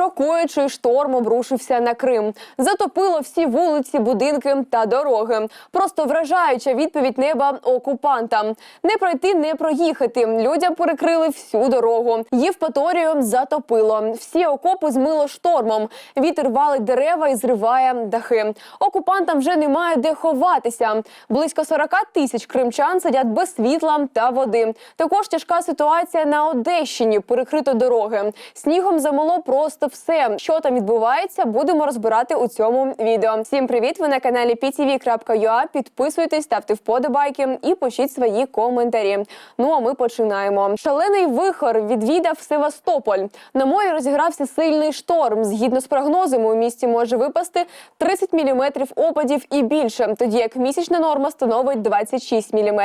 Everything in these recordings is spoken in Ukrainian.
Шокуючий шторм обрушився на Крим. Затопило всі вулиці, будинки та дороги. Просто вражаюча відповідь неба окупантам. Не пройти, не проїхати. Людям перекрили всю дорогу. Євпаторію затопило. Всі окопи змило штормом. Вітер валить дерева і зриває дахи. Окупантам вже немає де ховатися. Близько 40 тисяч кримчан сидять без світла та води. Також тяжка ситуація на Одещині. Перекрито дороги. Снігом замело просто все. Що там відбувається, будемо розбирати у цьому відео. Всім привіт! Ви на каналі ptv.ua. Підписуйтесь, ставте вподобайки і пишіть свої коментарі. Ну а ми починаємо. Шалений вихор відвідав Севастополь. На морі розігрався сильний шторм. Згідно з прогнозами, у місті може випасти 30 мм опадів і більше, тоді як місячна норма становить 26 мм.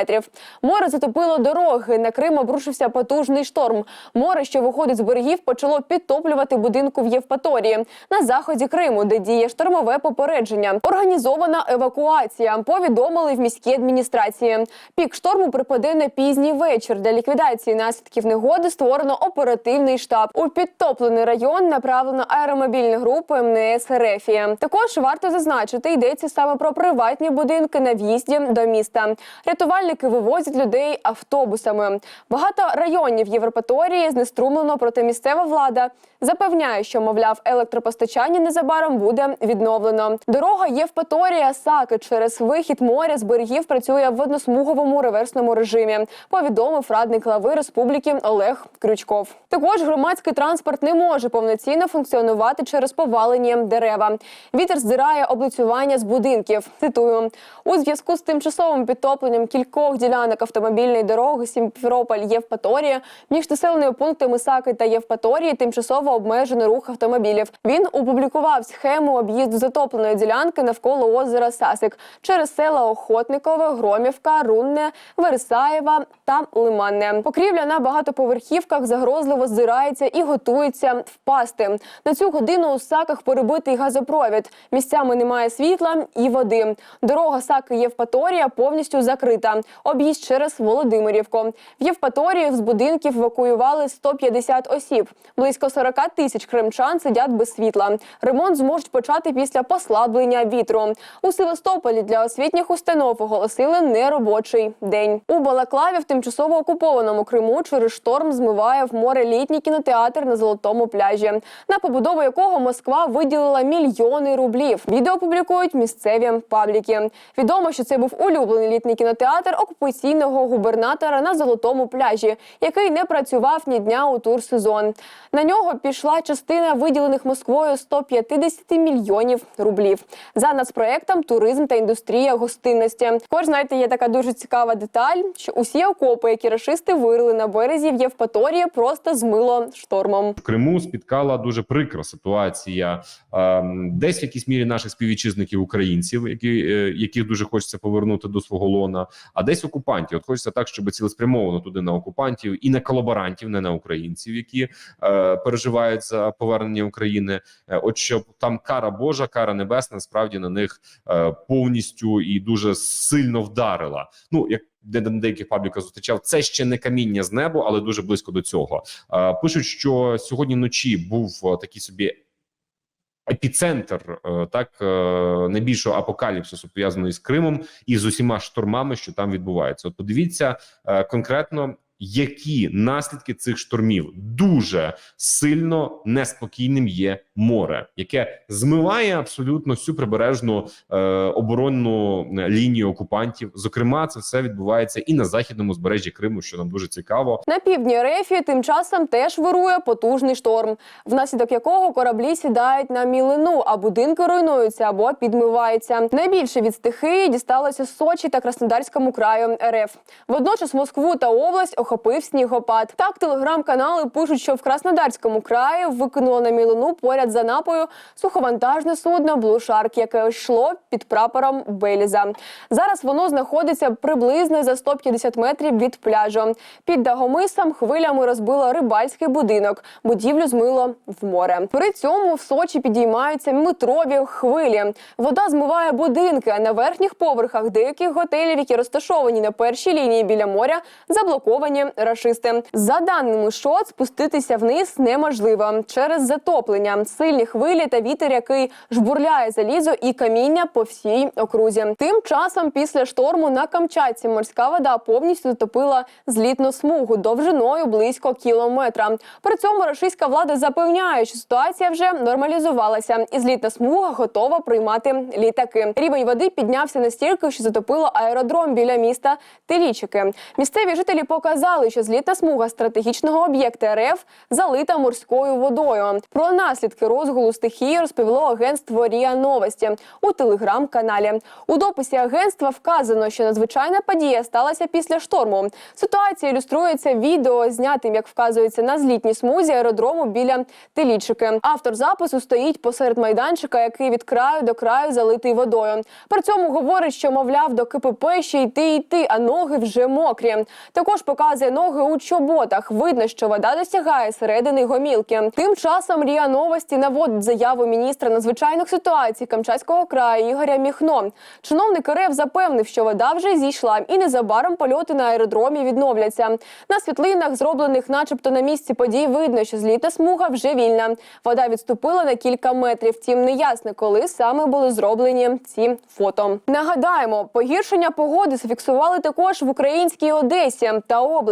Море затопило дороги. На Крим обрушився потужний шторм. Море, що виходить з берегів, почало підтоплювати будинку в Євпаторії на заході Криму, де діє штормове попередження. Організована евакуація. Повідомили в міській адміністрації. Пік шторму припаде на пізній вечір. Для ліквідації наслідків негоди створено оперативний штаб. У підтоплений район направлено аеромобільні групи МНС РФ. Також варто зазначити, йдеться саме про приватні будинки на в'їзді до міста. Рятувальники вивозять людей автобусами. Багато районів Європаторії знеструмлено, проте місцева влада запевняє, що мовляв електропостачання незабаром буде відновлено. Дорога Євпаторія Саки через вихід моря з берегів працює в односмуговому реверсному режимі. Повідомив радник глави республіки Олег Крючков. Також громадський транспорт не може повноцінно функціонувати через повалені дерева. Вітер здирає облицювання з будинків. Цитую у зв'язку з тимчасовим підтопленням кількох ділянок автомобільної дороги Сімферополь Євпаторія між населеними пунктами Саки та Євпаторії тимчасово обмежено рух автомобілів. Він опублікував схему об'їзду затопленої ділянки навколо озера Сасик через села Охотникове, Громівка, Рунне, Вересаєва та Лиманне. Покрівля на багатоповерхівках загрозливо здирається і готується впасти. На цю годину у саках перебитий газопровід. Місцями немає світла і води. Дорога Саки Євпаторія повністю закрита. Об'їзд через Володимирівку. В Євпаторії з будинків евакуювали 150 осіб. Близько 40 тисяч кримчан сидять без світла. Ремонт зможуть почати після послаблення вітру. У Севастополі для освітніх установ оголосили неробочий день. У Балаклаві в тимчасово окупованому Криму через шторм змиває в море літній кінотеатр на золотому пляжі, на побудову якого Москва виділила мільйони рублів. Відео публікують місцеві пабліки. Відомо, що це був улюблений літній кінотеатр окупаційного губернатора на золотому пляжі, який не працював ні дня у турсезон. На нього пішла частина виділених Москвою 150 мільйонів рублів. За нацпроектом туризм та індустрія гостинності. Також знаєте, є така дуже цікава деталь, що усі окопи, які рашисти вирили на березі в Євпаторії, просто змило штормом. в Криму спіткала дуже прикра ситуація. ем, Десь в якійсь мірі наших співвітчизників українців, які е, яких дуже хочеться повернути до свого лона, а десь окупантів. От хочеться так, щоб цілеспрямовано туди на окупантів і на колаборантів, не на українців, які е, переживають за повернення України. Е, От щоб там кара Божа, кара небесна, справді на них е, повністю і дуже сильно вдарила. Ну як де на деяких пабліках зустрічав, це ще не каміння з неба, але дуже близько до цього. Е, Пишуть, що сьогодні вночі був такий собі епіцентр так найбільшого апокаліпсису пов'язаний з Кримом і з усіма штормами, що там відбуваються. От подивіться конкретно. Які наслідки цих штормів дуже сильно неспокійним є море, яке змиває абсолютно всю прибережну е, оборонну лінію окупантів. Зокрема, це все відбувається і на західному збережжі Криму, що нам дуже цікаво. На півдні Рефі тим часом теж вирує потужний шторм, внаслідок якого кораблі сідають на мілину, а будинки руйнуються або підмиваються. Найбільше від стихії дісталося Сочі та Краснодарському краю РФ. Водночас Москву та область охопив снігопад. Так, телеграм-канали пишуть, що в Краснодарському краї викинуло на мілину поряд за напою суховантажне судно Блушарк, яке йшло під прапором Беліза. Зараз воно знаходиться приблизно за 150 метрів від пляжу. Під Дагомисом хвилями розбило рибальський будинок. Будівлю змило в море. При цьому в Сочі підіймаються метрові хвилі. Вода змиває будинки. На верхніх поверхах деяких готелів, які розташовані на першій лінії біля моря, заблоковані червоні рашисти. За даними ШОТ, спуститися вниз неможливо через затоплення, сильні хвилі та вітер, який жбурляє залізо і каміння по всій окрузі. Тим часом, після шторму на Камчатці морська вода повністю затопила злітну смугу довжиною близько кілометра. При цьому російська влада запевняє, що ситуація вже нормалізувалася, і злітна смуга готова приймати літаки. Рівень води піднявся настільки, що затопило аеродром біля міста Телічики. Місцеві жителі показали, що злітна смуга стратегічного об'єкта РФ залита морською водою. Про наслідки розгулу стихії розповіло агентство Ріа Новості у телеграм-каналі. У дописі агентства вказано, що надзвичайна подія сталася після шторму. Ситуація ілюструється відео, знятим, як вказується на злітній смузі аеродрому біля Телічики. Автор запису стоїть посеред майданчика, який від краю до краю залитий водою. При цьому говорить, що мовляв до КПП ще йти йти, а ноги вже мокрі. Також показує ноги у чоботах. Видно, що вода досягає середини гомілки. Тим часом Ріа Новості наводить заяву міністра надзвичайних ситуацій Камчатського краю Ігоря Міхно. Чиновник РФ запевнив, що вода вже зійшла, і незабаром польоти на аеродромі відновляться. На світлинах, зроблених, начебто, на місці подій, видно, що злітна смуга вже вільна. Вода відступила на кілька метрів. Втім, неясно, коли саме були зроблені ці фото. Нагадаємо, погіршення погоди зафіксували також в українській Одесі та області.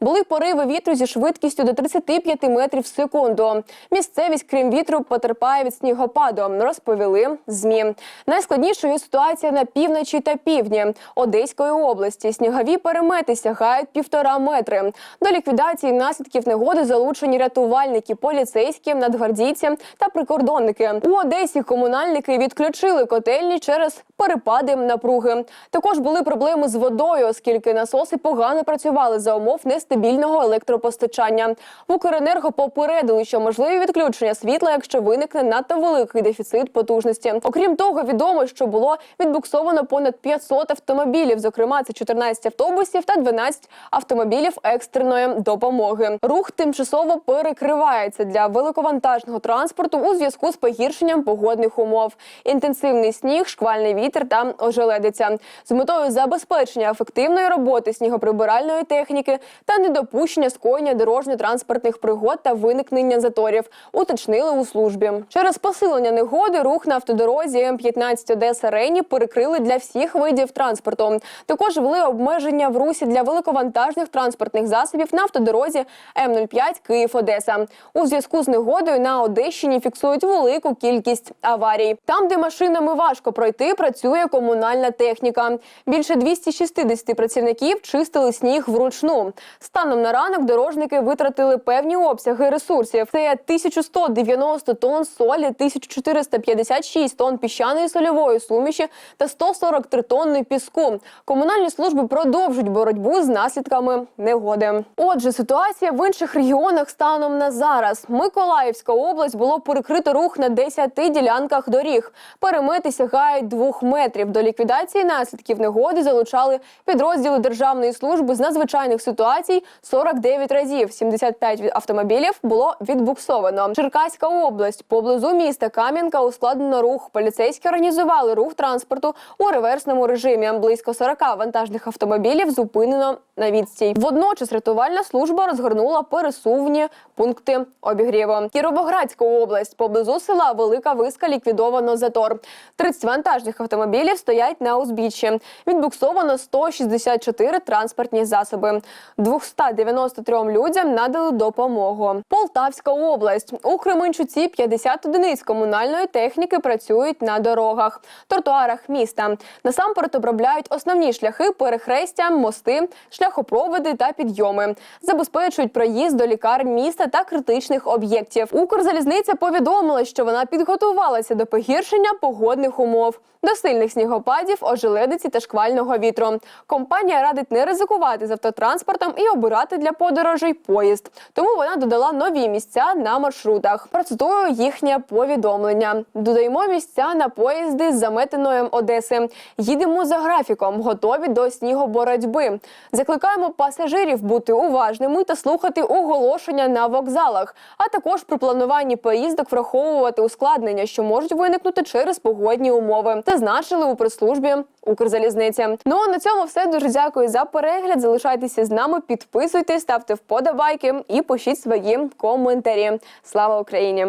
Були пориви вітру зі швидкістю до 35 метрів в секунду. Місцевість, крім вітру, потерпає від снігопаду. Розповіли змі. Найскладнішою ситуація на півночі та півдні Одеської області. Снігові перемети сягають півтора метри. До ліквідації наслідків негоди залучені рятувальники, поліцейські, надгвардійці та прикордонники. У Одесі комунальники відключили котельні через перепади напруги. Також були проблеми з водою, оскільки насоси погано працювали за умов нестабільного електропостачання. В Укренерго попередили, що можливі відключення світла, якщо виникне надто великий дефіцит потужності. Окрім того, відомо, що було відбуксовано понад 500 автомобілів. Зокрема, це 14 автобусів та 12 автомобілів екстреної допомоги. Рух тимчасово перекривається для великовантажного транспорту у зв'язку з погіршенням погодних умов. Інтенсивний сніг, шквальний вітер та ожеледиця з метою забезпечення ефективної роботи снігоприбиральної техніки та недопущення скоєння дорожньо-транспортних пригод та виникнення заторів. Уточнили у службі. Через посилення негоди рух на автодорозі М15 Одеса Рейні перекрили для всіх видів транспорту. Також ввели обмеження в русі для великовантажних транспортних засобів на автодорозі М05 Київ Одеса. У зв'язку з негодою на Одещині фіксують велику кількість аварій. Там, де машинами важко пройти, працює комунальна техніка. Більше 260 працівників чистили сніг вручну. Станом на ранок дорожники витратили певні обсяги ресурсів. Це 1190 тонн солі, 1456 тонн піщаної сольової суміші та 143 тонни піску. Комунальні служби продовжують боротьбу з наслідками негоди. Отже, ситуація в інших регіонах станом на зараз. Миколаївська область було перекрито рух на 10 ділянках доріг. Перемети сягають двох метрів. До ліквідації наслідків негоди залучали підрозділи Державної служби з надзвичайних ситуацій 49 разів. 75 автомобілів було відбуксовано. Черкаська область поблизу міста Кам'янка ускладнено рух. Поліцейські організували рух транспорту у реверсному режимі. Близько 40 вантажних автомобілів зупинено на відстій. Водночас рятувальна служба розгорнула пересувні пункти обігріву. Кіровоградська область поблизу села Велика Виска ліквідовано затор. 30 вантажних автомобілів стоять на узбіччі. Відбуксовано 164 транспортні засоби. 293 людям надали допомогу. Полтавська область у Кременчуці 50 одиниць комунальної техніки працюють на дорогах, тротуарах міста. Насамперед обробляють основні шляхи, перехрестя, мости, шляхопроводи та підйоми. Забезпечують проїзд до лікарень міста та критичних об'єктів. Укрзалізниця повідомила, що вона підготувалася до погіршення погодних умов, до сильних снігопадів, ожеледиці та шквального вітру. Компанія радить не ризикувати з автотранспортом і обирати для подорожей поїзд. Тому вона додала нові місця на маршрутах. Процитую їхнє повідомлення. Додаємо місця на поїзди з заметеною Одеси. Їдемо за графіком, готові до снігоборотьби. Закликаємо пасажирів бути уважними та слухати оголошення на вокзалах, а також при плануванні поїздок враховувати ускладнення, що можуть виникнути через погодні умови. Зазначили у прес-службі Укрзалізниці. Ну а на цьому все дуже дякую за перегляд. Залишайте Залишайтеся з нами, підписуйтесь, ставте вподобайки і пишіть свої коментарі. Слава Україні!